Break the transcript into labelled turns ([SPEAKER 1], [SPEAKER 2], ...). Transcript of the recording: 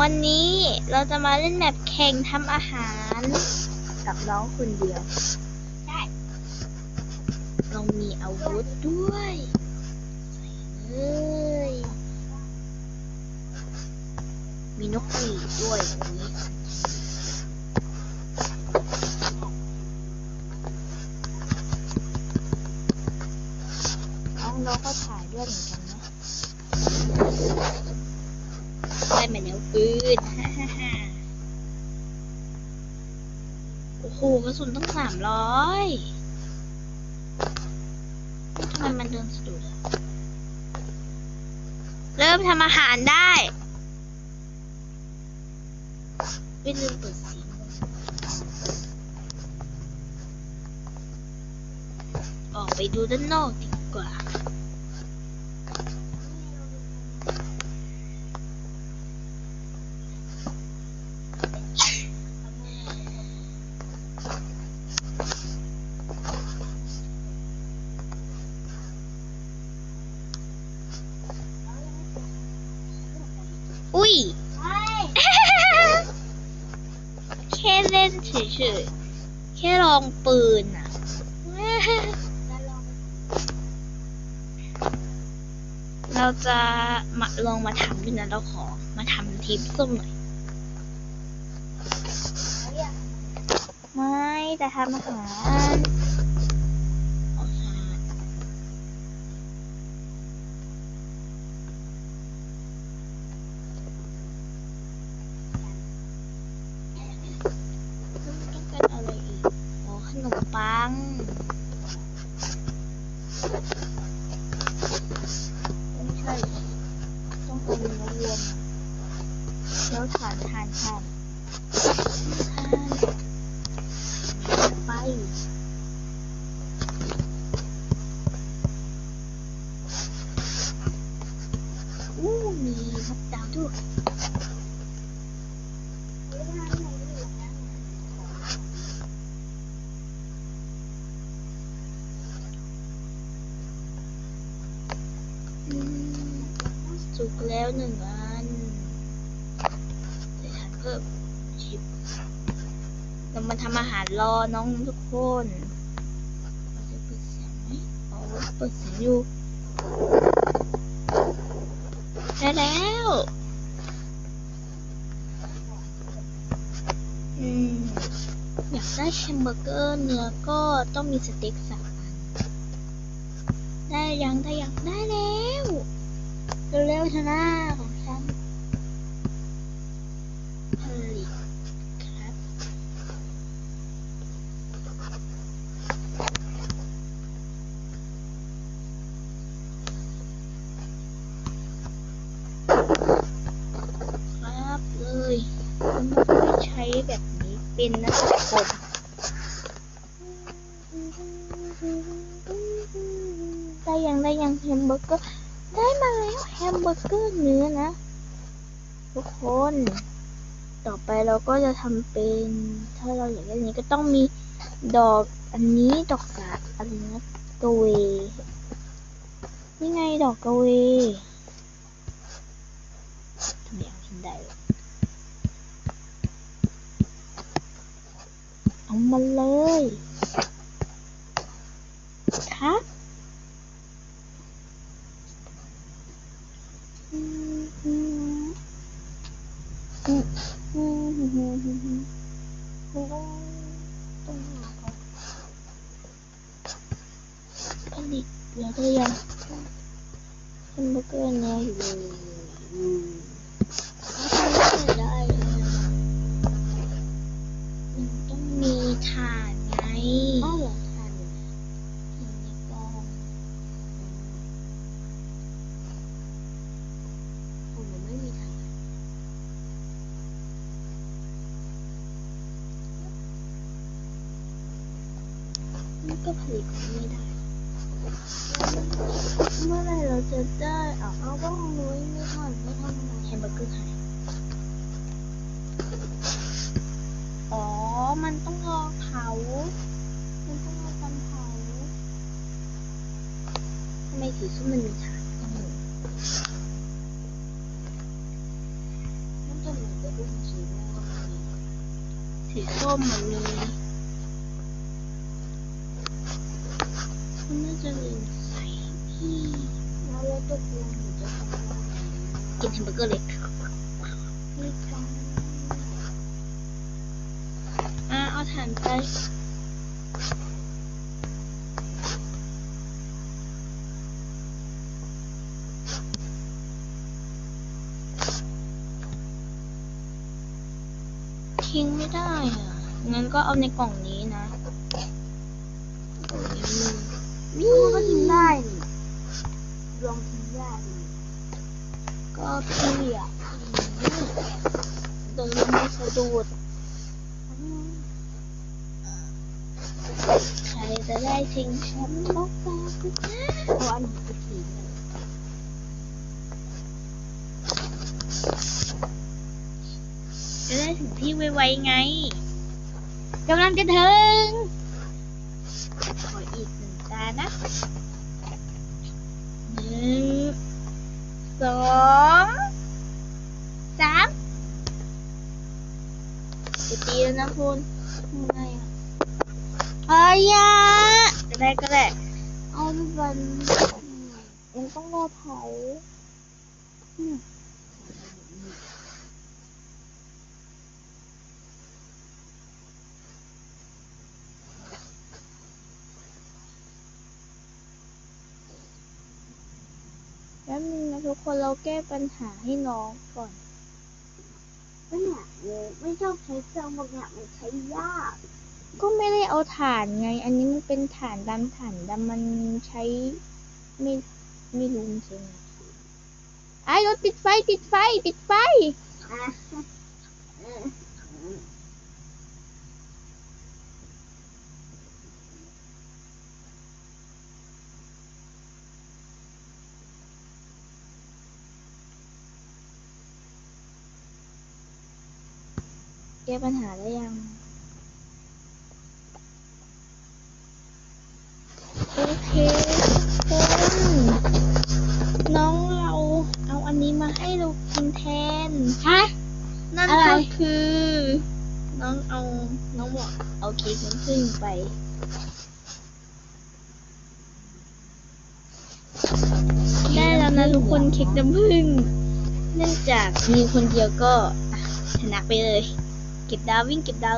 [SPEAKER 1] วันนี้เราจะมาเล่นแมปแข่งทำอาหาร กับน้องคนเดียว
[SPEAKER 2] ใช่
[SPEAKER 1] เรามีอาวุธด้วยใส่เลยมีนกหวีดด้วยอุ๊ยน้ ได้มาแล้วปืนฮ่าฮ่าฮ่าโอ้โหกระสุนตั้งสามร้อยทำไมมันเดินสะดุดเริ่มทำอาหารได้ไม่ลืมเปิดเสียงออกไปดูด้านนอกดีกว่า อุ้ย
[SPEAKER 2] ใช่
[SPEAKER 1] แค่เล่ นเฉยๆ แค่ลองปืนอะ เราจะมาลองมาทำด้วยนะเราขอมาทำทิปส้มหน่อย
[SPEAKER 2] แล้วอยาก
[SPEAKER 1] ไม่แต่ทำอาหารอาหารต้องการอะไรอีก อ๋อ ขนมปัง ไม่ใช่ ต้องเป็นเนื้อวัวมาแล้วทานทานทานทานไป แล้วหนึ่งอันใส่ทาเพิ่มชิบเรามาทำอาหารรอน้องทุกคนเราจะเปิดเสียงไหมอ๋อเปิดเสียงอยู่ได้แล้วอืมอยากได้แฮมเบอร์เกอร์เนื้อก็ต้องมีสเต็กสามอันได้ยังได้ยังได้แล้ว เร็วชนะของฉันผลิตครับ ครับเลยผมไม่ใช้แบบนี้เป็นนะทุกคนได้ยังได้ยังแฮมเบอร์เกอร์ ได้มาแล้วแฮมเบอร์เกอร์เนื้อนะ ทุกคน ต่อไปเราก็จะทำเป็น ถ้าเราอยากได้นี้ก็ต้องมีดอกอันนี้ดอกสาอะไรนะกะเวนี่ไงดอกกะเวทำไมเอาทิ้งได้เอามาเลย ต้องหาก่อนผลิตแล้วก็ยังแฮมเบอร์เกอร์เนื้ออยู่ได้มันต้องมีถ่านไง ก็
[SPEAKER 2] ผ
[SPEAKER 1] ลิตไม่ได้ เมื่อไรเราจะได้เอา
[SPEAKER 2] เอาบ้องนุ้ยไม่ทอนไม่ทอน
[SPEAKER 1] แฮมเบอร์เกอร์หายอ๋อ มันต้องรอเผา มันต้องรอกันเผาทำไมสีส้มมันมีทางต้องหนู
[SPEAKER 2] น้ำจะหนูจะดูสีม่า
[SPEAKER 1] งสีส้มมันมี มันน่าจะลืมใส่พี่
[SPEAKER 2] แล้วแล้วตกลงหนูจะทำอะไร
[SPEAKER 1] กินแฮมเบอร์เกอร์เล็ก
[SPEAKER 2] ไม่ต้อง
[SPEAKER 1] อะเอาถ่านไปทิ้งไม่ได้อะ งั้นก็เอาในกล่องนี้นะกล่องนี้
[SPEAKER 2] นี่มันก็ทิ้งได้นี่ลองทิ้งได้ดิ
[SPEAKER 1] ก็พี่อะเดินไม่สะดุดใครจะได้ชิงแชมป์โลกบ้างนะ
[SPEAKER 2] เอาอันนี้ไปทิ้งเลย
[SPEAKER 1] จะได้ถึงที่ไวๆไงกำลังจะถึง นึ่งจานนะหนึ่งสองสามจะตีแล้วนะคุณทำไงอะเอ้ยอะก็ได้ก็ได้
[SPEAKER 2] เอาไปบัน
[SPEAKER 1] มันต้องรอเผาแป๊บนึงนะทุกคนเราแก้ปัญหาให้น้องก่อน
[SPEAKER 2] ก็เนี่ยไม่ชอบใช้เครื่องพวกเนี้ยมันใช้ยาก
[SPEAKER 1] ก็ไม่ได้เอาถ่านไง อันนี้มันเป็นถ่านดำถ่านดำมันใช้ไม่ไม่รู้มันใช่ไหมไอ้รถติดไฟติดไฟติดไฟ
[SPEAKER 2] อะเออ
[SPEAKER 1] แก้ปัญหาได้ยังโอเคทุกคนน้องเราเอาอันนี้มาให้เรากินแทน
[SPEAKER 2] ฮะ
[SPEAKER 1] นั่น
[SPEAKER 2] อะไร
[SPEAKER 1] ก็คือ น้องเอา น้องบอกเอาเค้กน้ำผึ้งไป ได้แล้วนะทุกคนเค้กน้ำผึ้งเนื่องจากมีคนเดียวก็อะชนะไปเลย เก็บดาววิ่งเก็บด